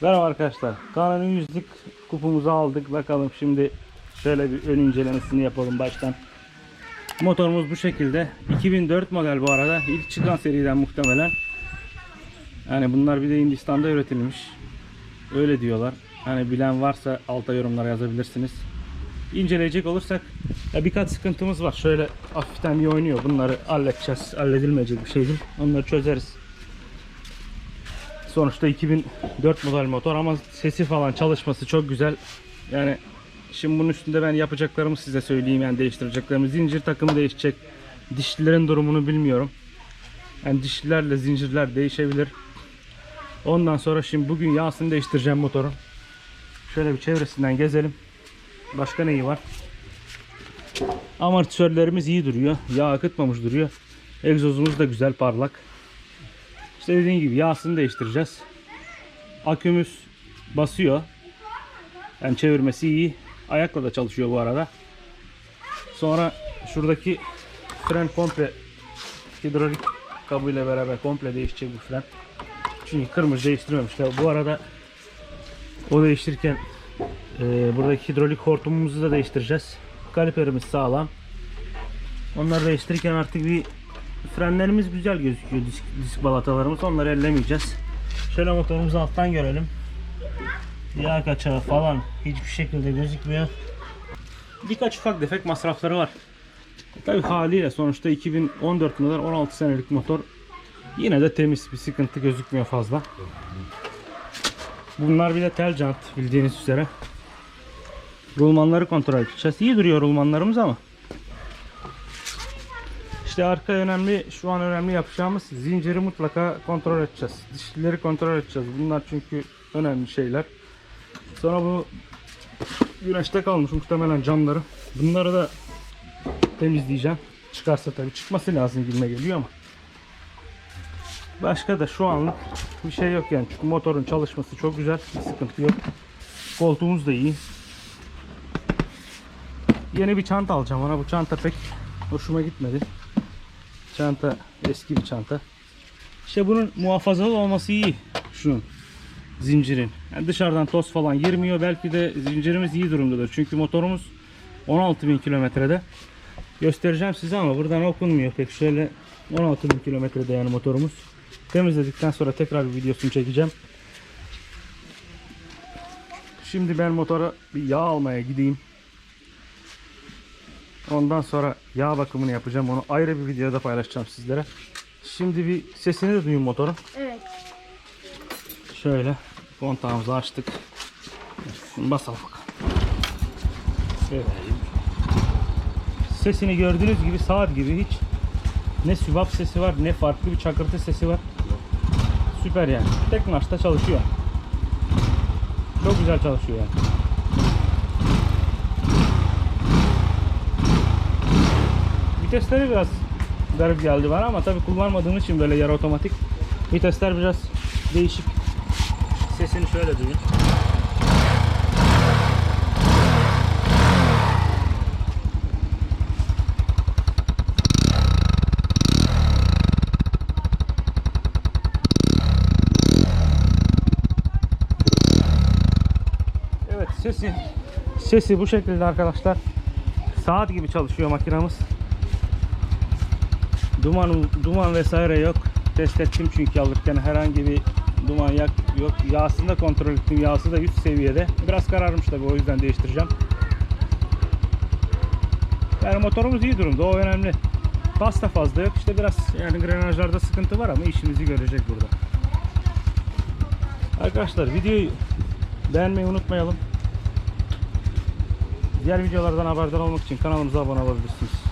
Merhaba arkadaşlar. Kanalın yüzlük kupumuzu aldık. Bakalım şimdi şöyle bir ön incelemesini yapalım baştan. Motorumuz bu şekilde. 2004 model bu arada. İlk çıkan seriden muhtemelen. Yani bunlar bir de Hindistan'da üretilmiş. Öyle diyorlar. Hani bilen varsa alta yorumlara yazabilirsiniz. İnceleyecek olursak ya birkaç sıkıntımız var. Şöyle hafiften bir oynuyor. Bunları halledeceğiz. Halledilmeyecek bir şey değil. Onları çözeriz. Sonuçta 2004 model motor ama sesi falan çalışması çok güzel. Yani şimdi bunun üstünde ben yapacaklarımı size söyleyeyim yani değiştireceklerimi. Zincir takımı değişecek. Dişlilerin durumunu bilmiyorum. Yani dişlilerle zincirler değişebilir. Ondan sonra şimdi bugün yağsını değiştireceğim motorun. Şöyle bir çevresinden gezelim. Başka neyi var? Amortisörlerimiz iyi duruyor. Yağ akıtmamış duruyor. Egzozumuz da güzel parlak. İşte dediğim gibi yağsını değiştireceğiz. Akümüz basıyor. Yani çevirmesi iyi. Ayakla da çalışıyor bu arada. Sonra şuradaki fren komple hidrolik kabıyla beraber komple değişecek bu fren. Çünkü kırmızı değiştirmemişler. Bu arada o değiştirirken e, buradaki hidrolik hortumumuzu da değiştireceğiz. Kaliperimiz sağlam. Onları değiştirirken artık bir frenlerimiz güzel gözüküyor. Disk, disk balatalarımız. Onları ellemeyeceğiz. Şöyle motorumuzu alttan görelim. Yağ kaçağı falan hiçbir şekilde gözükmüyor. Birkaç ufak defek masrafları var. Tabi haliyle sonuçta 2014 model 16 senelik motor yine de temiz bir sıkıntı gözükmüyor fazla. Bunlar bir de tel jant bildiğiniz üzere. Rulmanları kontrol edeceğiz. İyi duruyor rulmanlarımız ama. İşte arka önemli, şu an önemli yapacağımız zinciri mutlaka kontrol edeceğiz. Dişlileri kontrol edeceğiz. Bunlar çünkü önemli şeyler. Sonra bu güneşte kalmış muhtemelen camları. Bunları da temizleyeceğim. Çıkarsa tabii çıkması lazım gibime geliyor ama. Başka da şu anlık bir şey yok yani. Çünkü motorun çalışması çok güzel. Bir sıkıntı yok. Koltuğumuz da iyi. Yeni bir çanta alacağım ona. Bu çanta pek hoşuma gitmedi. Çanta eski bir çanta. İşte bunun muhafazalı olması iyi. Şunun zincirin. Yani dışarıdan toz falan girmiyor. Belki de zincirimiz iyi durumdadır. Çünkü motorumuz 16.000 kilometrede. Göstereceğim size ama buradan okunmuyor pek. Şöyle 16.000 kilometrede yani motorumuz. Temizledikten sonra tekrar bir videosunu çekeceğim. Şimdi ben motora bir yağ almaya gideyim. Ondan sonra yağ bakımını yapacağım. Onu ayrı bir videoda paylaşacağım sizlere. Şimdi bir sesini de duyun motorun. Evet. Şöyle kontağımızı açtık. Şimdi basalım bakalım. Sesini gördüğünüz gibi saat gibi hiç ne sübap sesi var ne farklı bir çakırtı sesi var. Süper yani. Tek marşta çalışıyor. Çok güzel çalışıyor yani. Vitesleri biraz garip geldi bana ama tabi kullanmadığım için böyle yarı otomatik vitesler biraz değişik. Sesini şöyle duyun. Evet sesi sesi bu şekilde arkadaşlar. Saat gibi çalışıyor makinamız. Duman duman vesaire yok. Test ettim çünkü alırken herhangi bir duman yak yok. Yağsını da kontrol ettim. Yağsı da üst seviyede. Biraz kararmış tabii o yüzden değiştireceğim. Yani motorumuz iyi durumda. O önemli. Bas da fazla yok. İşte biraz yani grenajlarda sıkıntı var ama işimizi görecek burada. Arkadaşlar videoyu beğenmeyi unutmayalım. Diğer videolardan haberdar olmak için kanalımıza abone olabilirsiniz.